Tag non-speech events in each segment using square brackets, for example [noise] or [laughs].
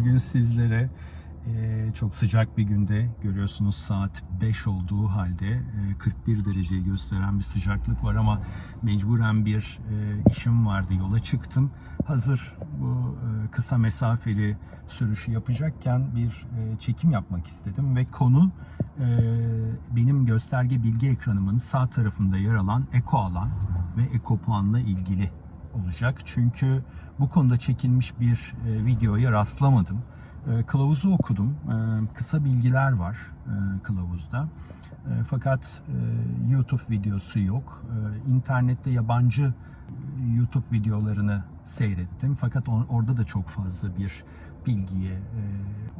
Bugün sizlere e, çok sıcak bir günde görüyorsunuz saat 5 olduğu halde e, 41 dereceyi gösteren bir sıcaklık var ama mecburen bir e, işim vardı yola çıktım. Hazır bu e, kısa mesafeli sürüşü yapacakken bir e, çekim yapmak istedim ve konu e, benim gösterge bilgi ekranımın sağ tarafında yer alan eko alan ve eko puanla ilgili olacak. Çünkü bu konuda çekilmiş bir e, videoya rastlamadım. E, kılavuzu okudum. E, kısa bilgiler var e, kılavuzda. E, fakat e, YouTube videosu yok. E, internette yabancı e, YouTube videolarını seyrettim. Fakat on- orada da çok fazla bir bilgiye e,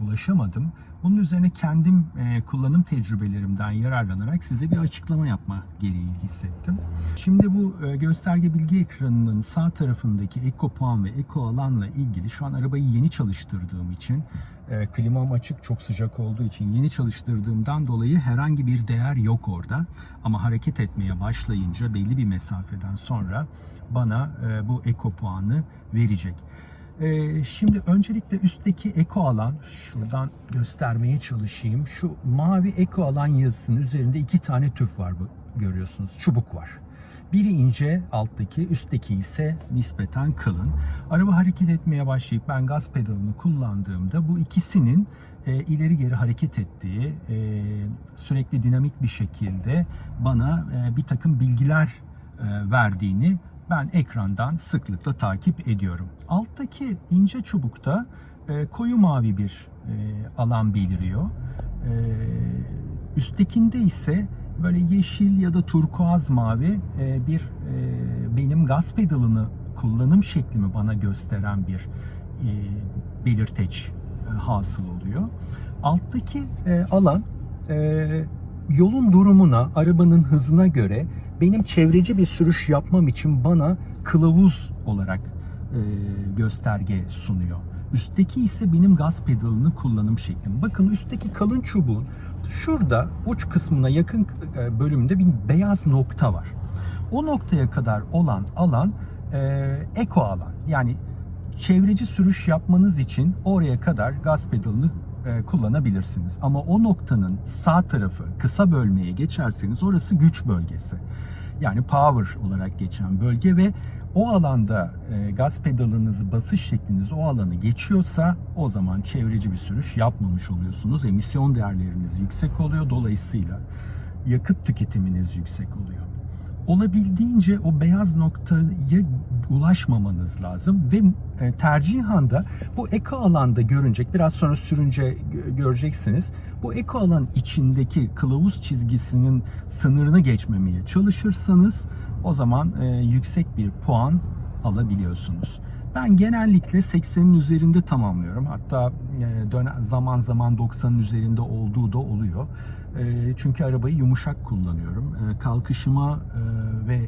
ulaşamadım. Bunun üzerine kendim e, kullanım tecrübelerimden yararlanarak size bir açıklama yapma gereği hissettim. Şimdi bu e, gösterge bilgi ekranının sağ tarafındaki eko puan ve eko alanla ilgili şu an arabayı yeni çalıştırdığım için e, klimam açık çok sıcak olduğu için yeni çalıştırdığımdan dolayı herhangi bir değer yok orada. Ama hareket etmeye başlayınca belli bir mesafeden sonra bana e, bu eko puanı verecek. Ee, şimdi öncelikle üstteki eko alan, şuradan göstermeye çalışayım. Şu mavi eko alan yazısının üzerinde iki tane tüp var bu görüyorsunuz. Çubuk var. Biri ince alttaki, üstteki ise nispeten kalın. Araba hareket etmeye başlayıp ben gaz pedalını kullandığımda bu ikisinin e, ileri geri hareket ettiği, e, sürekli dinamik bir şekilde bana e, bir takım bilgiler e, verdiğini ben ekrandan sıklıkla takip ediyorum. Alttaki ince çubukta e, koyu mavi bir e, alan beliriyor. E, üsttekinde ise böyle yeşil ya da turkuaz mavi e, bir e, benim gaz pedalını kullanım şeklimi bana gösteren bir e, belirteç e, hasıl oluyor. Alttaki e, alan e, yolun durumuna, arabanın hızına göre benim çevreci bir sürüş yapmam için bana kılavuz olarak e, gösterge sunuyor. Üstteki ise benim gaz pedalını kullanım şeklim. Bakın üstteki kalın çubuğun şurada uç kısmına yakın e, bölümde bir beyaz nokta var. O noktaya kadar olan alan e, eko alan. Yani çevreci sürüş yapmanız için oraya kadar gaz pedalını e, kullanabilirsiniz. Ama o noktanın sağ tarafı kısa bölmeye geçerseniz orası güç bölgesi. Yani power olarak geçen bölge ve o alanda e, gaz pedalınızı basış şekliniz o alanı geçiyorsa o zaman çevreci bir sürüş yapmamış oluyorsunuz. Emisyon değerleriniz yüksek oluyor. Dolayısıyla yakıt tüketiminiz yüksek oluyor olabildiğince o beyaz noktaya ulaşmamanız lazım ve e, tercihen de bu eko alanda görünecek biraz sonra sürünce gö- göreceksiniz. Bu eko alan içindeki kılavuz çizgisinin sınırını geçmemeye çalışırsanız o zaman e, yüksek bir puan alabiliyorsunuz. Ben genellikle 80'in üzerinde tamamlıyorum. Hatta e, zaman zaman 90'ın üzerinde olduğu da oluyor. E, çünkü arabayı yumuşak kullanıyorum. E, kalkışıma ve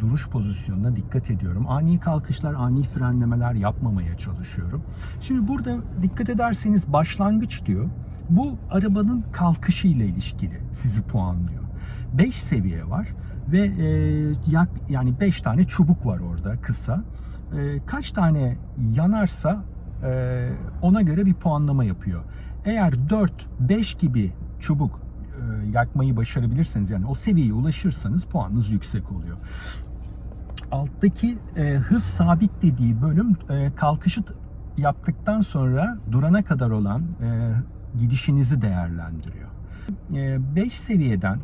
duruş pozisyonuna dikkat ediyorum. Ani kalkışlar, ani frenlemeler yapmamaya çalışıyorum. Şimdi burada dikkat ederseniz başlangıç diyor. Bu arabanın kalkışı ile ilişkili sizi puanlıyor. 5 seviye var ve e, yak yani 5 tane çubuk var orada kısa. E, kaç tane yanarsa e, ona göre bir puanlama yapıyor. Eğer 4 5 gibi çubuk yakmayı başarabilirseniz yani o seviyeye ulaşırsanız puanınız yüksek oluyor. Alttaki e, hız sabit dediği bölüm e, kalkışı yaptıktan sonra durana kadar olan e, gidişinizi değerlendiriyor. 5 seviyeden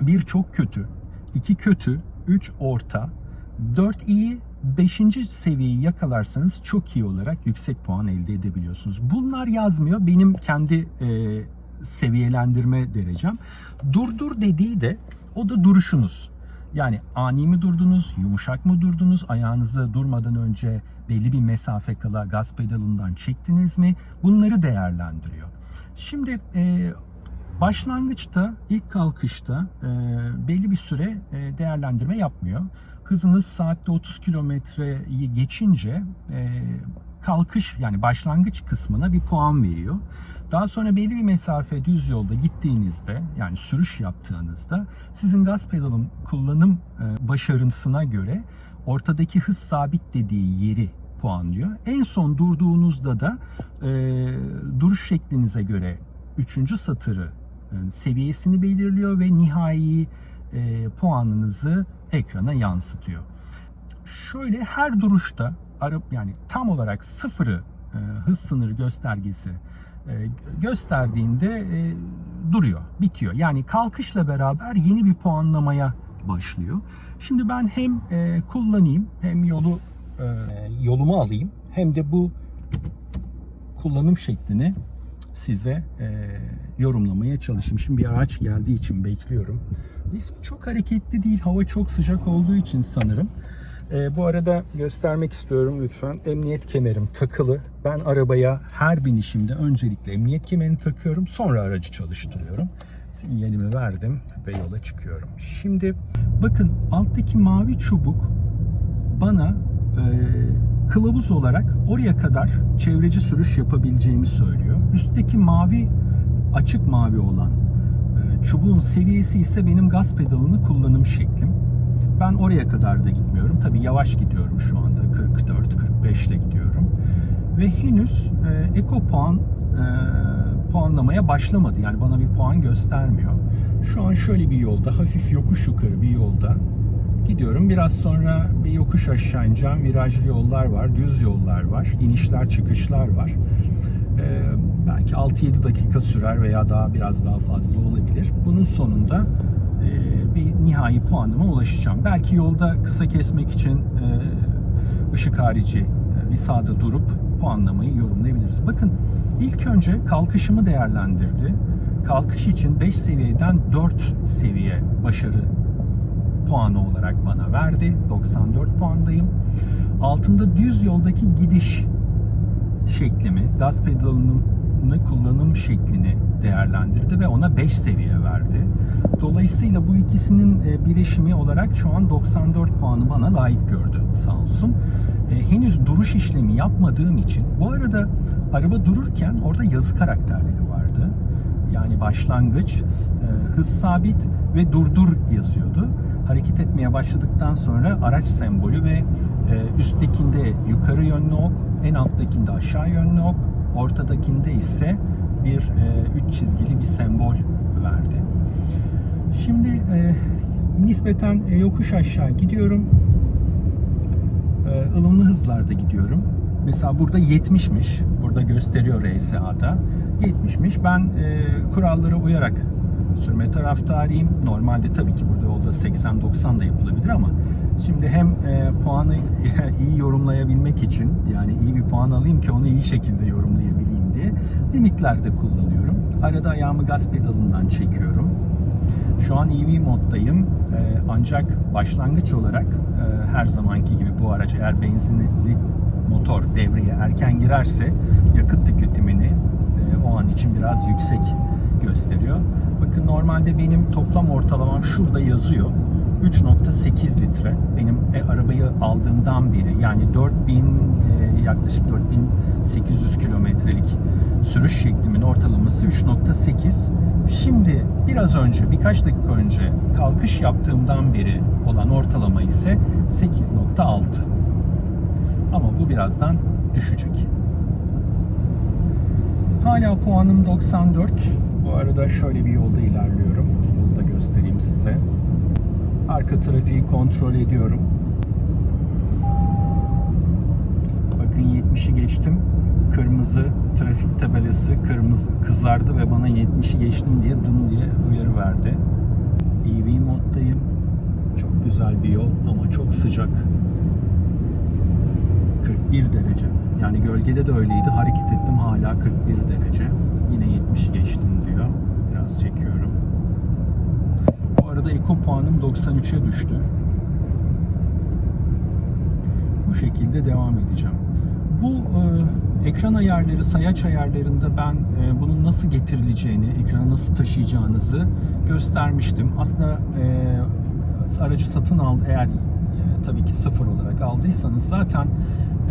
bir çok kötü, iki kötü, üç orta, dört iyi, beşinci seviyeyi yakalarsanız çok iyi olarak yüksek puan elde edebiliyorsunuz. Bunlar yazmıyor. Benim kendi e, seviyelendirme derecem. Durdur dediği de o da duruşunuz. Yani ani mi durdunuz, yumuşak mı durdunuz, ayağınızı durmadan önce belli bir mesafe kala gaz pedalından çektiniz mi? Bunları değerlendiriyor. Şimdi e, Başlangıçta, ilk kalkışta e, belli bir süre e, değerlendirme yapmıyor. Hızınız saatte 30 kilometreyi geçince e, kalkış yani başlangıç kısmına bir puan veriyor. Daha sonra belli bir mesafe düz yolda gittiğinizde yani sürüş yaptığınızda sizin gaz pedalın kullanım e, başarısına göre ortadaki hız sabit dediği yeri puanlıyor. En son durduğunuzda da e, duruş şeklinize göre üçüncü satırı e, seviyesini belirliyor ve nihai e, puanınızı ekrana yansıtıyor. Şöyle her duruşta araba yani tam olarak sıfırı e, hız sınırı göstergesi gösterdiğinde e, duruyor, bitiyor. Yani kalkışla beraber yeni bir puanlamaya başlıyor. Şimdi ben hem e, kullanayım hem yolu e, yolumu alayım hem de bu kullanım şeklini size e, yorumlamaya çalışayım. Şimdi bir araç geldiği için bekliyorum. İsmi çok hareketli değil. Hava çok sıcak olduğu için sanırım. E, bu arada göstermek istiyorum lütfen. Emniyet kemerim takılı. Ben arabaya her binişimde öncelikle emniyet kemerini takıyorum. Sonra aracı çalıştırıyorum. Sinyalimi verdim ve yola çıkıyorum. Şimdi bakın alttaki mavi çubuk bana e, kılavuz olarak oraya kadar çevreci sürüş yapabileceğimi söylüyor. Üstteki mavi açık mavi olan e, çubuğun seviyesi ise benim gaz pedalını kullanım şeklim. Ben oraya kadar da gitmiyorum. Tabii yavaş gidiyorum şu anda. 44-45 ile gidiyorum. Ve henüz e, eko puan e, puanlamaya başlamadı. Yani bana bir puan göstermiyor. Şu an şöyle bir yolda, hafif yokuş yukarı bir yolda gidiyorum. Biraz sonra bir yokuş aşağı ineceğim. Virajlı yollar var, düz yollar var, inişler çıkışlar var. Ee, belki 6-7 dakika sürer veya daha biraz daha fazla olabilir. Bunun sonunda e, bir nihai puanıma ulaşacağım. Belki yolda kısa kesmek için e, ışık harici e, bir sağda durup puanlamayı yorumlayabiliriz. Bakın ilk önce kalkışımı değerlendirdi. Kalkış için 5 seviyeden 4 seviye başarı puanı olarak bana verdi. 94 puandayım. Altında düz yoldaki gidiş şeklimi, gaz pedalının kullanım şeklini değerlendirdi ve ona 5 seviye verdi. Dolayısıyla bu ikisinin e, birleşimi olarak şu an 94 puanı bana layık gördü sağ olsun. E, henüz duruş işlemi yapmadığım için bu arada araba dururken orada yazı karakterleri vardı. Yani başlangıç, e, hız sabit ve durdur yazıyordu. Hareket etmeye başladıktan sonra araç sembolü ve üsttekinde yukarı yönlü ok, en alttakinde aşağı yönlü ok, ortadakinde ise bir e, üç çizgili bir sembol verdi. Şimdi e, nispeten e, yokuş aşağı gidiyorum. E, ılımlı hızlarda gidiyorum. Mesela burada 70'miş. Burada gösteriyor RSA'da. 70'miş. Ben e, kurallara uyarak sürme taraftarıyım. Normalde tabii ki burada yolda 80-90 da yapılabilir ama şimdi hem e, puanı [laughs] iyi yorumlayabilmek için yani iyi bir puan alayım ki onu iyi şekilde yorumlayabileyim diye limitlerde kullanıyorum. Arada ayağımı gaz pedalından çekiyorum. Şu an EV moddayım. E, ancak başlangıç olarak e, her zamanki gibi bu araç eğer benzinli motor devreye erken girerse yakıt tüketimini e, o an için biraz yüksek gösteriyor. Bakın normalde benim toplam ortalamam şurada yazıyor. 3.8 litre. Benim e, arabayı aldığımdan beri yani 4000 e, yaklaşık 4800 kilometrelik sürüş şeklimin ortalaması 3.8. Şimdi biraz önce birkaç dakika önce kalkış yaptığımdan beri olan ortalama ise 8.6. Ama bu birazdan düşecek. Hala puanım 94. Bu arada şöyle bir yolda ilerliyorum. Yolda göstereyim size. Arka trafiği kontrol ediyorum. Bakın 70'i geçtim. Kırmızı trafik tabelası kırmızı kızardı ve bana 70'i geçtim diye dın diye uyarı verdi. EV moddayım. Çok güzel bir yol ama çok sıcak. 41 derece. Yani gölgede de öyleydi. Hareket ettim hala 41 derece. Yine 70 geçtim diyor. Biraz çekiyorum. Arada eko puanım 93'e düştü. Bu şekilde devam edeceğim. Bu e, ekran ayarları, sayaç ayarlarında ben e, bunun nasıl getirileceğini, ekrana nasıl taşıyacağınızı göstermiştim. Aslında e, aracı satın aldı eğer e, tabii ki sıfır olarak aldıysanız zaten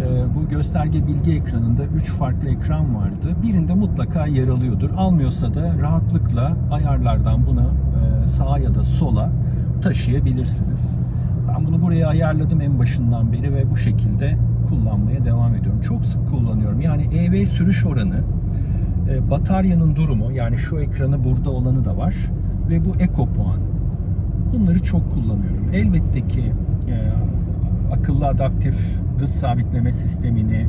e, bu gösterge bilgi ekranında 3 farklı ekran vardı. Birinde mutlaka yer alıyordur. Almıyorsa da rahatlıkla ayarlardan bunu e, sağa ya da sola taşıyabilirsiniz. Ben bunu buraya ayarladım en başından beri ve bu şekilde kullanmaya devam ediyorum. Çok sık kullanıyorum. Yani EV sürüş oranı, e, bataryanın durumu yani şu ekranı burada olanı da var ve bu Eco puan. Bunları çok kullanıyorum. Elbette ki e, akıllı adaptif hız sabitleme sistemini,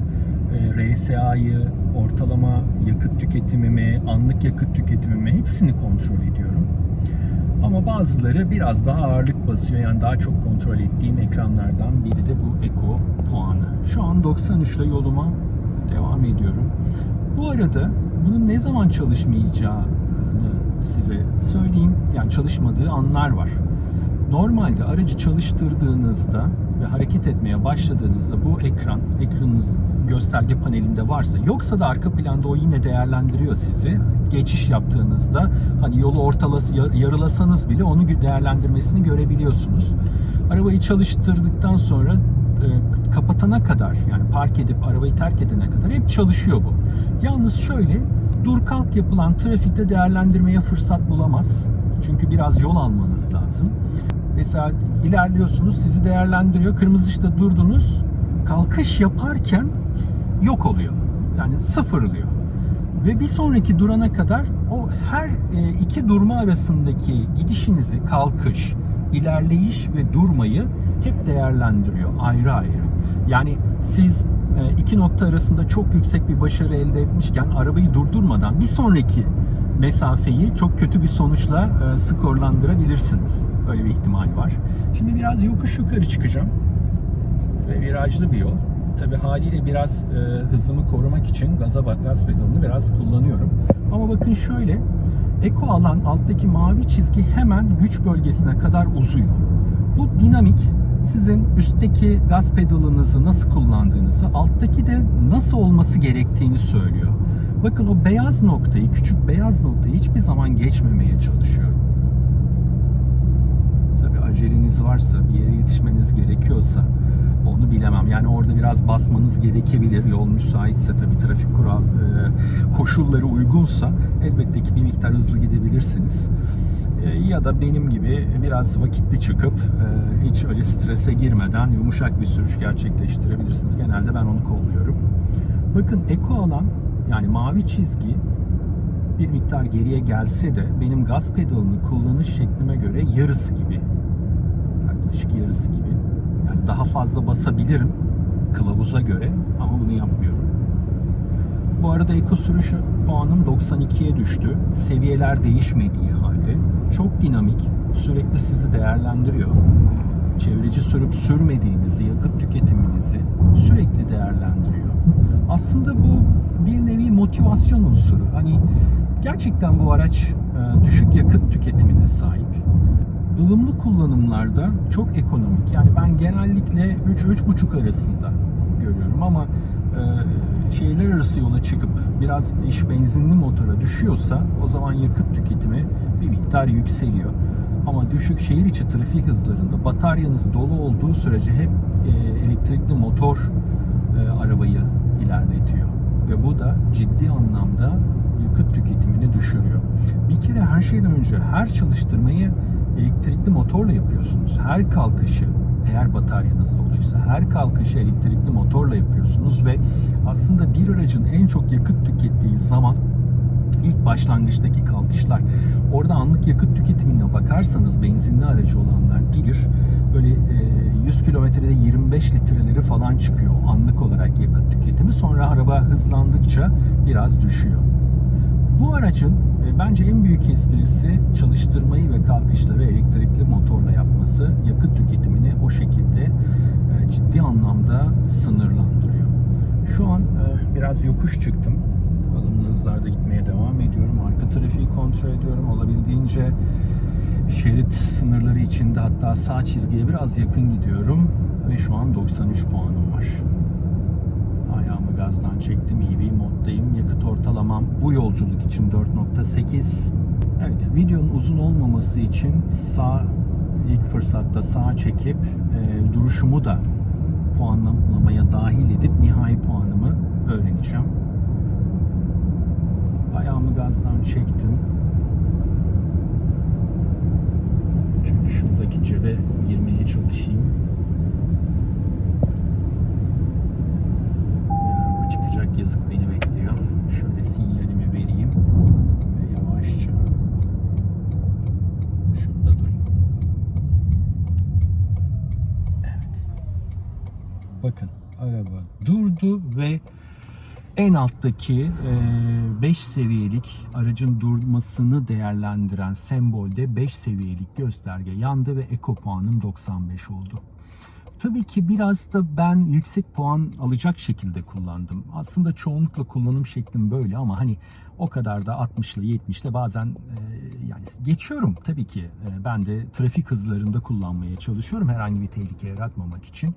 e, RSA'yı, ortalama yakıt tüketimimi, anlık yakıt tüketimimi hepsini kontrol ediyorum. Ama bazıları biraz daha ağırlık basıyor. Yani daha çok kontrol ettiğim ekranlardan biri de bu Eco puanı. Şu an 93 ile yoluma devam ediyorum. Bu arada bunun ne zaman çalışmayacağını size söyleyeyim. Yani çalışmadığı anlar var. Normalde aracı çalıştırdığınızda ve hareket etmeye başladığınızda bu ekran, ekranınız gösterge panelinde varsa yoksa da arka planda o yine değerlendiriyor sizi. Geçiş yaptığınızda hani yolu ortalası yar- yarılasanız bile onu değerlendirmesini görebiliyorsunuz. Arabayı çalıştırdıktan sonra e, kapatana kadar yani park edip arabayı terk edene kadar hep çalışıyor bu. Yalnız şöyle dur kalk yapılan trafikte değerlendirmeye fırsat bulamaz. Çünkü biraz yol almanız lazım. Mesela ilerliyorsunuz sizi değerlendiriyor. Kırmızı ışıkta durdunuz. Kalkış yaparken yok oluyor. Yani sıfırlıyor. Ve bir sonraki durana kadar o her e, iki durma arasındaki gidişinizi kalkış, ilerleyiş ve durmayı hep değerlendiriyor ayrı ayrı. Yani siz e, iki nokta arasında çok yüksek bir başarı elde etmişken arabayı durdurmadan bir sonraki mesafeyi çok kötü bir sonuçla e, skorlandırabilirsiniz. Öyle bir ihtimal var. Şimdi biraz yokuş yukarı çıkacağım. Ve virajlı bir yol. Tabi haliyle biraz e, hızımı korumak için gaza gaz pedalını biraz kullanıyorum. Ama bakın şöyle Eko alan alttaki mavi çizgi hemen güç bölgesine kadar uzuyor. Bu dinamik sizin üstteki gaz pedalınızı nasıl kullandığınızı, alttaki de nasıl olması gerektiğini söylüyor. Bakın o beyaz noktayı, küçük beyaz noktayı hiçbir zaman geçmemeye çalışıyorum. Tabii aceleniz varsa, bir yere yetişmeniz gerekiyorsa onu bilemem. Yani orada biraz basmanız gerekebilir. Yol müsaitse tabii trafik kural e, koşulları uygunsa elbette ki bir miktar hızlı gidebilirsiniz. E, ya da benim gibi biraz vakitli çıkıp e, hiç öyle strese girmeden yumuşak bir sürüş gerçekleştirebilirsiniz. Genelde ben onu kolluyorum. Bakın eko alan yani mavi çizgi bir miktar geriye gelse de benim gaz pedalını kullanış şeklime göre yarısı gibi. Yaklaşık yarısı gibi. Yani daha fazla basabilirim kılavuza göre ama bunu yapmıyorum. Bu arada eko sürüş puanım 92'ye düştü. Seviyeler değişmediği halde. Çok dinamik, sürekli sizi değerlendiriyor. Çevreci sürüp sürmediğinizi, yakıt tüketiminizi sürekli değerlendiriyor. Aslında bu bir nevi motivasyon unsuru. Hani gerçekten bu araç e, düşük yakıt tüketimine sahip ılımlı kullanımlarda çok ekonomik. Yani ben genellikle 3-3,5 arasında görüyorum ama e, şehirler arası yola çıkıp biraz iş benzinli motora düşüyorsa o zaman yakıt tüketimi bir miktar yükseliyor. Ama düşük şehir içi trafik hızlarında bataryanız dolu olduğu sürece hep e, elektrikli motor e, arabayı ilerletiyor. Ve bu da ciddi anlamda yakıt tüketimini düşürüyor. Bir kere her şeyden önce her çalıştırmayı elektrikli motorla yapıyorsunuz. Her kalkışı eğer bataryanız doluysa her kalkışı elektrikli motorla yapıyorsunuz ve aslında bir aracın en çok yakıt tükettiği zaman ilk başlangıçtaki kalkışlar. Orada anlık yakıt tüketimine bakarsanız benzinli aracı olanlar bilir. Böyle 100 kilometrede 25 litreleri falan çıkıyor anlık olarak yakıt tüketimi. Sonra araba hızlandıkça biraz düşüyor. Bu aracın e, bence en büyük esprisi çalıştırmayı ve kalkışları elektrikli motorla yapması. Yakıt tüketimini o şekilde e, ciddi anlamda sınırlandırıyor. Şu an e, biraz yokuş çıktım. Alımlı hızlarda gitmeye devam ediyorum. Arka trafiği kontrol ediyorum. Olabildiğince şerit sınırları içinde hatta sağ çizgiye biraz yakın gidiyorum. Ve şu an 93 puanım var ayağımı gazdan çektim. iyi bir moddayım. Yakıt ortalamam bu yolculuk için 4.8. Evet, videonun uzun olmaması için sağ ilk fırsatta sağa çekip e, duruşumu da puanlamaya dahil edip nihai puanımı öğreneceğim. Ayağımı gazdan çektim. şuradaki cebe girmeye çalışayım. Araba çıkacak yazık beni bekliyor. Şöyle sinyalimi vereyim ve yavaşça şurada durayım. Evet. Bakın araba durdu ve en alttaki 5 seviyelik aracın durmasını değerlendiren sembolde 5 seviyelik gösterge yandı ve eko puanım 95 oldu. Tabii ki biraz da ben yüksek puan alacak şekilde kullandım. Aslında çoğunlukla kullanım şeklim böyle ama hani o kadar da 60'lı 70'le bazen e, yani geçiyorum tabii ki. E, ben de trafik hızlarında kullanmaya çalışıyorum herhangi bir tehlike yaratmamak için.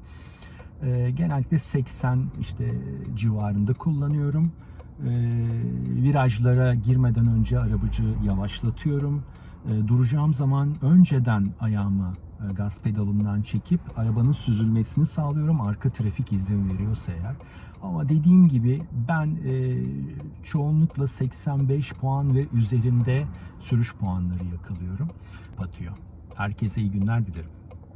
E, genellikle 80 işte civarında kullanıyorum. E, virajlara girmeden önce arabacı yavaşlatıyorum. E, duracağım zaman önceden ayağımı e, gaz pedalından çekip arabanın süzülmesini sağlıyorum. Arka trafik izin veriyorsa eğer. Ama dediğim gibi ben e, çoğunlukla 85 puan ve üzerinde sürüş puanları yakalıyorum. Patıyor. Herkese iyi günler dilerim.